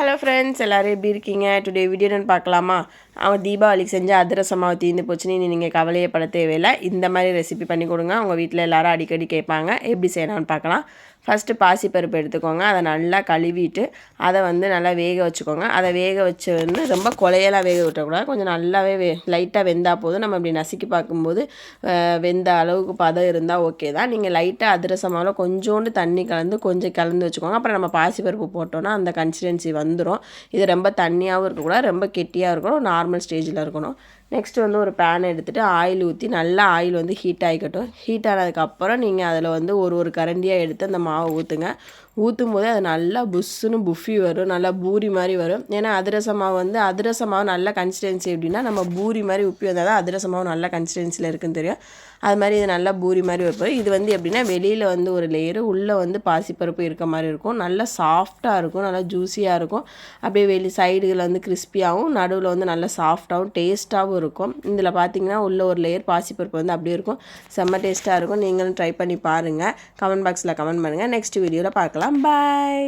Hello friends எல்லோரும் எப்படி இருக்கீங்க? டுடே வீடியோன்னு பார்க்கலாமா? அவன் தீபாவளிக்கு செஞ்ச அதிரசமாக தீர்ந்து போச்சுன்னு நீங்கள் கவலையே பட தேவையில்லை. இந்த மாதிரி ரெசிபி பண்ணி கொடுங்க. உங்கள் வீட்டில் எல்லாரும் அடிக்கடி கேட்பாங்க. எப்படி செய்யலாம்னு பார்க்கலாம். ஃபஸ்ட்டு பாசிப்பருப்பு எடுத்துக்கோங்க. அதை நல்லா கழுவிட்டு அதை வந்து நல்லா வேக வச்சுக்கோங்க. அதை வேக வச்சு வந்து ரொம்ப கொலையெல்லாம் வேக விட்டக்கூடாது. கொஞ்சம் நல்லாவே வே லைட்டாக வெந்தால் போதும். நம்ம இப்படி நசுக்கி பார்க்கும்போது வெந்த அளவுக்கு பதம் இருந்தால் ஓகே தான். நீங்கள் லைட்டாக அதிரசமாவில் கொஞ்சோண்டு தண்ணி கலந்து கொஞ்சம் கலந்து வச்சுக்கோங்க. அப்புறம் நம்ம பாசிப்பருப்பு போட்டோன்னா அந்த கன்சிஸ்டன்சி வந்துடும் இது ரொம்ப தண்ணியாகவும் இருக்கக்கூடாது. ரொம்ப கெட்டியாக இருக்கணும். நார்மல் ஸ்டேஜில் இருக்கணும். நெக்ஸ்ட் வந்து ஒரு பேன் எடுத்துகிட்டு ஆயில் ஊற்றி நல்லா ஆயில் வந்து ஹீட் ஆகிக்கட்டும் ஹீட் ஆனதுக்கப்புறம் நீங்கள் அதில் வந்து ஒரு ஒரு கரண்டியாக எடுத்து அந்த மாவை ஊற்றுங்க ஊற்றும் போது அது நல்லா புஷ்ஷுன்னு புஃபி வரும். நல்லா பூரி மாதிரி வரும். ஏன்னா அதிரச மாவு வந்து அதிரச மாவு நல்ல கன்சிஸ்டன்சி எப்படின்னா நம்ம பூரி மாதிரி உப்பி வந்தால் தான் அதிரச மாவு நல்ல கன்சிஸ்டன்சியில் இருக்குன்னு தெரியும். அது மாதிரி இது நல்லா பூரி மாதிரி வைப்போம். இது வந்து எப்படின்னா வெளியில் வந்து ஒரு லேயரு உள்ளே வந்து பாசிப்பருப்பு இருக்க மாதிரி இருக்கும். நல்லா சாஃப்டாக இருக்கும். நல்லா ஜூஸியாக இருக்கும். அப்படியே வெளி சைடுகளில் வந்து கிறிஸ்பியாகவும் நடுவில் வந்து நல்லா சாஃப்டாகவும் டேஸ்ட்டாகவும் இருக்கும். இதில் பார்த்தீங்கன்னா உள்ள ஒரு லேயர் பாசிப்பருப்பு வந்து அப்படியே இருக்கும். செம்ம டேஸ்ட்டாக இருக்கும். நீங்களும் ட்ரை பண்ணி பாருங்கள் கமெண்ட் பாக்ஸில் கமெண்ட் பண்ணுங்கள் நெக்ஸ்ட் வீடியோவில் பார்க்கலாம். பாய்